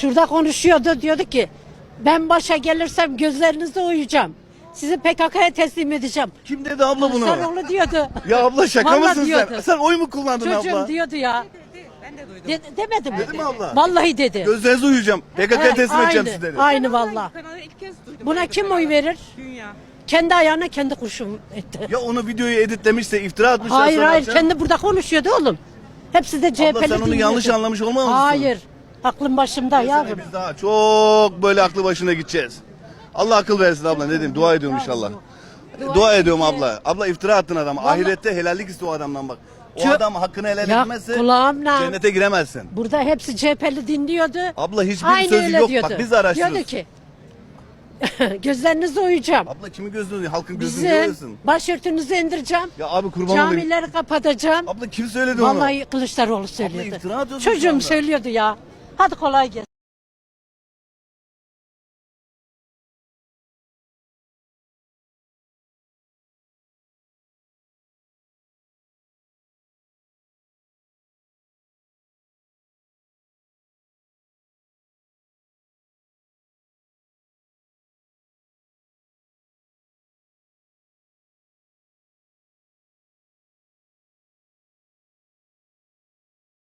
Şurada konuşuyordu diyordu ki ben başa gelirsem gözlerinizde uyuyacağım. Sizi PKK'ya teslim edeceğim. Kim dedi abla bunu? Kılıçdaroğlu diyordu. Ya abla şaka Vallahi mısın diyordu. sen? Sen oy mu kullandın Çocuğum abla? diyordu ya. Ben de duydum. De, demedi mi? Dedi mi abla? Vallahi dedi. Gözlerinize uyuyacağım. PKK'ya Evet, teslim edeceğim aynı, sizleri. Aynı valla. Buna kim bir oy verir? Dünya. Kendi ayağına kendi kurşun etti. Ya onu videoyu editlemişse iftira atmışlar Hayır hayır sen- kendi burada konuşuyordu oğlum. Hepsi de CHP'li Abla sen onu dinliyordu. yanlış anlamış olmaz mısın? Hayır. Aklım başımda yavrum. Biz daha çok böyle aklı başına gideceğiz. Allah akıl versin abla ne diyeyim dua ediyorum inşallah. Dua, ediyorum abla. Abla iftira attın adama. Ahirette helallik iste o adamdan bak. O Çö- adam hakkını helal Ya etmezse kulağımla- cennete giremezsin. Burada hepsi CHP'li dinliyordu. Abla hiçbir Aynı sözü öyle yok. diyordu. Bak biz araştırıyoruz. Diyordu ki gözlerinizde uyuyacağım. Abla kimi gözünü halkın gözünü Bizim görüyorsun. başörtünüzü indireceğim. Ya abi kurban olayım. Camileri kapatacağım. Abla kim söyledi onu? Vallahi Kılıçdaroğlu söylüyordu. iftira atıyorsun şu Çocuğum anda. söylüyordu ya. Hadi kolay gelsin.